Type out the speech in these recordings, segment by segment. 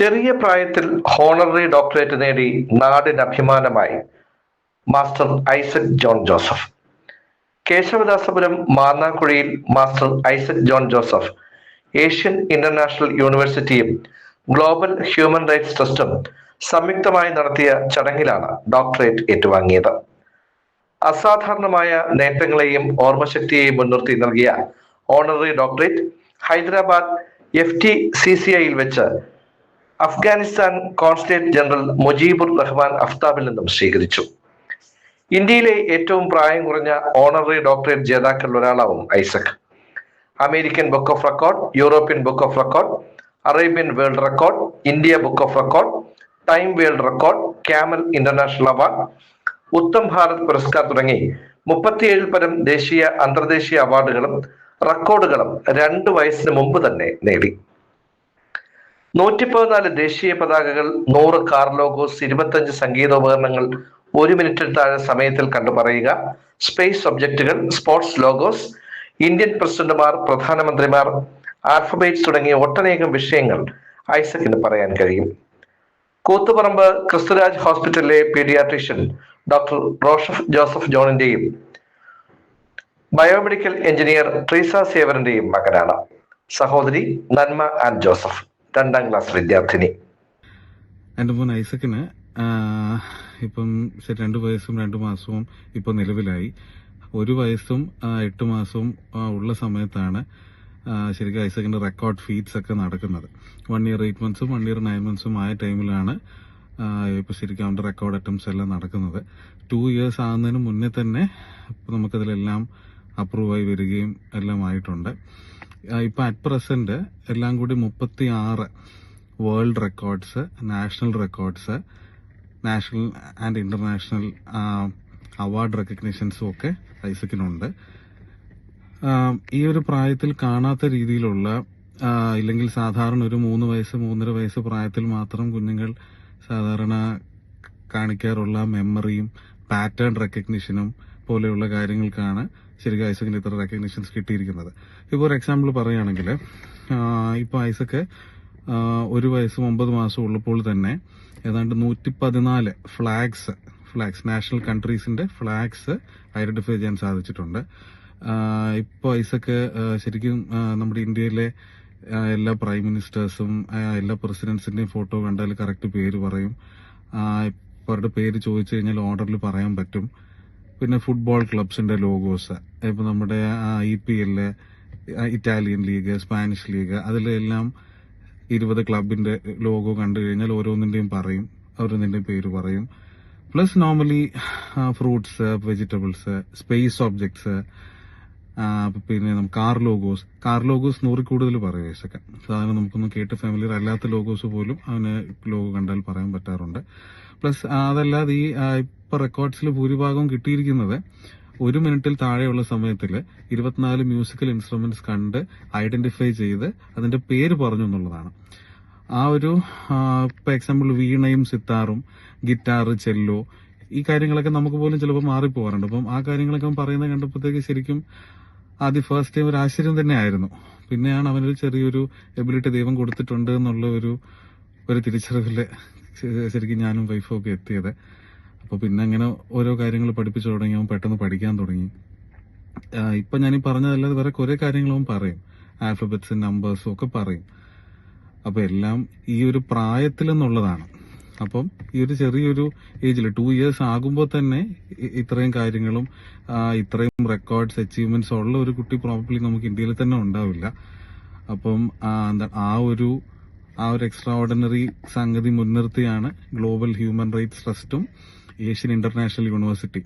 ചെറിയ പ്രായത്തിൽ honorary doctorate നേടി നാടിന് അഭിമാനമായി. Master Isaac John Joseph. Kesavadasapuram മാന്നാക്കുഴിയിൽ master Isaac John Joseph Asian international യൂണിവേഴ്സിറ്റിയും ഗ്ലോബൽ ഹ്യൂമൻ റൈറ്റ്സ് ട്രസ്റ്റും സംയുക്തമായി നടത്തിയ ചടങ്ങിലാണ് ഡോക്ടറേറ്റ് ഏറ്റുവാങ്ങിയത്. അസാധാരണമായ നേട്ടങ്ങളെയും ഓർമ്മശക്തിയെയും മുൻനിർത്തി നൽകിയ honorary doctorate Hyderabad F T C C ഐയിൽ വെച്ച് അഫ്ഗാനിസ്ഥാൻ കോൺസുലേറ്റ് ജനറൽ മുജീബുർ റഹ്മാൻ അഫ്താബിൽ നിന്നും സ്വീകരിച്ചു. ഇന്ത്യയിലെ ഏറ്റവും പ്രായം കുറഞ്ഞ ഓണററി ഡോക്ടറേറ്റ് ജേതാക്കളിൽ ഒരാളാവും Isaac. American book of record European book of record Arabian world record India book of record time world record camel international award Uttam Bharat Puraskar തുടങ്ങി മുപ്പത്തിയേഴിൽ പരം ദേശീയ അന്തർദേശീയ അവാർഡുകളും റെക്കോർഡുകളും രണ്ട് വയസ്സിന് മുമ്പ് തന്നെ നേടി. നൂറ്റി പതിനാല് ദേശീയ പതാകകൾ നൂറ് കാർ ലോഗോസ് ഇരുപത്തഞ്ച് സംഗീതോപകരണങ്ങൾ ഒരു മിനിറ്റിൽ താഴെ സമയത്തിൽ കണ്ടു പറയുക. സ്പേസ് ഒബ്ജക്റ്റുകൾ സ്പോർട്സ് ലോഗോസ് ഇന്ത്യൻ പ്രസിഡന്റുമാർ പ്രധാനമന്ത്രിമാർ ആൽഫബേറ്റ്സ് തുടങ്ങിയ ഒട്ടനേകം വിഷയങ്ങൾ ഐസക്കിന് പറയാൻ കഴിയും. കൂത്തുപറമ്പ് ക്രിസ്തുരാജ് ഹോസ്പിറ്റലിലെ പീഡിയാട്രീഷ്യൻ ഡോക്ടർ റോഷഫ് ജോസഫ് ജോണിന്റെയും ബയോമെഡിക്കൽ എഞ്ചിനീയർ ട്രീസ സേവറിന്റെയും മകനാണ്. സഹോദരി നന്മ ആൻഡ് ജോസഫ്. രണ്ടാം ക്ലാസ് വിദ്യാർത്ഥിനി. എന്റെ മോൻ ഐസക്കിന് ഇപ്പം രണ്ടു വയസ്സും രണ്ട് മാസവും ഇപ്പം നിലവിലായി. ഒരു വയസ്സും എട്ട് മാസവും ഉള്ള സമയത്താണ് ശരിക്കും ഐസക്കിന്റെ റെക്കോർഡ് ഫീറ്റ്സ് ഒക്കെ നടക്കുന്നത്. വൺ ഇയർ എയ്റ്റ് മന്ത്സും വൺ ഇയർ നയൻ മന്ത്സും ആയ ടൈമിലാണ് ഇപ്പൊ ശരിക്കും അവന്റെ റെക്കോർഡ് അറ്റംപ്റ്റ്സ് എല്ലാം നടക്കുന്നത്. ടു ഇയേഴ്സ് ആകുന്നതിന് മുന്നേ തന്നെ നമുക്കതിലെല്ലാം അപ്രൂവായി വരികയും എല്ലാം ആയിട്ടുണ്ട് ഇപ്പൊ അറ്റ് പ്രസന്റ് എല്ലാം കൂടി മുപ്പത്തി ആറ് world records national records national and international award റെക്കഗ്നീഷൻസും ഒക്കെ ഐസക്കിനുണ്ട്. ഈ ഒരു പ്രായത്തിൽ കാണാത്ത രീതിയിലുള്ള ഇല്ലെങ്കിൽ സാധാരണ ഒരു മൂന്ന് വയസ്സ് മൂന്നര വയസ്സ് പ്രായത്തിൽ മാത്രം കുഞ്ഞുങ്ങൾ സാധാരണ കാണിക്കാറുള്ള മെമ്മറിയും പാറ്റേൺ റെക്കഗ്നിഷനും പോലെയുള്ള കാര്യങ്ങൾക്കാണ് ശരിക്കും ഐസക്കിന് ഇത്ര റെക്കഗ്നിഷൻസ് കിട്ടിയിരിക്കുന്നത്. ഇപ്പോൾ ഒരു എക്സാമ്പിൾ പറയുകയാണെങ്കിൽ ഇപ്പോൾ ഐസക്ക് ഒരു വയസ്സും ഒമ്പത് മാസം ഉള്ളപ്പോൾ തന്നെ ഏതാണ്ട് നൂറ്റി പതിനാല് ഫ്ലാഗ്സ് ഫ്ലാഗ്സ് നാഷണൽ കൺട്രീസിന്റെ ഫ്ലാഗ്സ് ഐഡന്റിഫൈ ചെയ്യാൻ സാധിച്ചിട്ടുണ്ട്. ഇപ്പോൾ ഇപ്പൊ ഐസക്ക് ശരിക്കും നമ്മുടെ ഇന്ത്യയിലെ എല്ലാ പ്രൈം മിനിസ്റ്റേഴ്സും എല്ലാ പ്രസിഡന്റ്സിന്റെയും ഫോട്ടോ കണ്ടാൽ കറക്റ്റ് പേര് പറയും. അവരുടെ പേര് ചോദിച്ചു കഴിഞ്ഞാൽ ഓർഡറിൽ പറയാൻ പറ്റും. പിന്നെ ഫുട്ബോൾ ക്ലബ്സിന്റെ ലോഗോസ് ഇപ്പൊ നമ്മുടെ E P L Italian league Spanish league അതിലെല്ലാം ഇരുപത് ക്ലബിന്റെ ലോഗോ കണ്ടു കഴിഞ്ഞാൽ ഓരോന്നിന്റെയും പറയും ഓരോന്നിന്റെയും പേര് പറയും. Plus normally fruits vegetables space objects പിന്നെ നമുക്ക് കാർ ലോഗോസ്. കാർ ലോഗോസ് നൂറിൽ കൂടുതൽ പറയും സാധാരണ നമുക്കൊന്നും കേട്ട് ഫാമിലിയർ അല്ലാത്ത ലോഗോസ് പോലും അവന് ലോഗോ കണ്ടാൽ പറയാൻ പറ്റാറുണ്ട്. പ്ലസ് അതല്ലാതെ ഈ ഇപ്പൊ റെക്കോർഡ്സിൽ ഭൂരിഭാഗവും കിട്ടിയിരിക്കുന്നത് ഒരു മിനിറ്റിൽ താഴെയുള്ള സമയത്തിൽ ഇരുപത്തിനാല് മ്യൂസിക്കൽ ഇൻസ്ട്രുമെന്റ്സ് കണ്ട് ഐഡന്റിഫൈ ചെയ്ത് അതിന്റെ പേര് പറഞ്ഞു എന്നുള്ളതാണ്. ആ ഒരു ഇപ്പൊ എക്സാമ്പിൾ വീണയും സിത്താറും ഗിറ്റാർ ചെല്ലോ ഈ കാര്യങ്ങളൊക്കെ നമുക്ക് പോലും ചിലപ്പോൾ മാറിപ്പോകാറുണ്ട്. അപ്പം ആ കാര്യങ്ങളൊക്കെ പറയുന്നത് കണ്ടപ്പോഴത്തേക്ക് ശരിക്കും ആദ്യം ഫസ്റ്റ് ടൈം ഒരു ആശ്ചര്യം തന്നെയായിരുന്നു. പിന്നെയാണ് അവനൊരു ചെറിയൊരു എബിലിറ്റി ദൈവം കൊടുത്തിട്ടുണ്ട് എന്നുള്ള ഒരു ഒരു തിരിച്ചറിവിൽ ശരിക്കും ഞാനും വൈഫും ഒക്കെ എത്തിയത്. അപ്പൊ പിന്നെ അങ്ങനെ ഓരോ കാര്യങ്ങൾ പഠിപ്പിച്ചു തുടങ്ങി അവൻ പെട്ടെന്ന് പഠിക്കാൻ തുടങ്ങി. ഇപ്പൊ ഞാൻ ഈ പറഞ്ഞതല്ലാതെ വേറെ കുറെ കാര്യങ്ങളും പറയും. ആൽഫബറ്റ്സും നമ്പേഴ്സും ഒക്കെ പറയും. അപ്പൊ എല്ലാം ഈ ഒരു പ്രായത്തിൽ എന്നുള്ളതാണ് അപ്പം ഈ ഒരു ചെറിയൊരു ഏജിൽ ടു ഇയേഴ്സ് ആകുമ്പോൾ തന്നെ ഇത്രയും കാര്യങ്ങളും ഇത്രയും റെക്കോർഡ്സ് അച്ചീവ്മെന്റ്സ് ഉള്ള ഒരു കുട്ടി പ്രോബ്ലി നമുക്ക് ഇന്ത്യയിൽ തന്നെ ഉണ്ടാവില്ല. അപ്പം ആ, ഒരു ആ ഒരു എക്സ്ട്രാ ഓർഡിനറി സംഗതി മുൻനിർത്തിയാണ് ഗ്ലോബൽ ഹ്യൂമൻ റൈറ്റ്സ് ട്രസ്റ്റും ഏഷ്യൻ ഇന്റർനാഷണൽ യൂണിവേഴ്സിറ്റി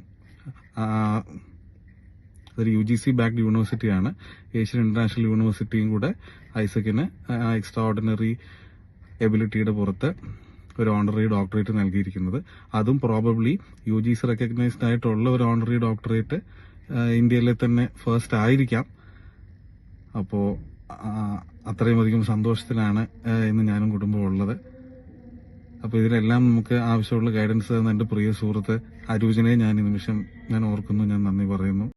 അതൊരു യു ജി സി ബാക്ഡ് യൂണിവേഴ്സിറ്റിയാണ് ഏഷ്യൻ ഇന്റർനാഷണൽ യൂണിവേഴ്സിറ്റിയും കൂടെ ഐസക്കിന് എക്സ്ട്രാ ഓർഡിനറി എബിലിറ്റിയുടെ പുറത്ത് ഒരു ഓണററി ഡോക്ടറേറ്റ് നൽകിയിരിക്കുന്നത്. അതും probably U G C recognised ആയിട്ടുള്ള ഒരു ഓണററി ഡോക്ടറേറ്റ് ഇന്ത്യയിലെ തന്നെ ഫസ്റ്റ് ആയിരിക്കാം. അപ്പോ ആ, അത്രയും അധികം സന്തോഷത്തിലാണ് ഇന്ന് ഞാനും കുടുംബവും ഉള്ളത്. അപ്പോൾ ഇതിലെല്ലാം നമുക്ക് ആവശ്യമുള്ള ഗൈഡൻസ് തന്ന എന്റെ പ്രിയ സുഹൃത്ത് അരൂജിനെ ഞാൻ ഈ നിമിഷം ഞാൻ ഓർക്കുന്നു ഞാൻ നന്ദി പറയുന്നു.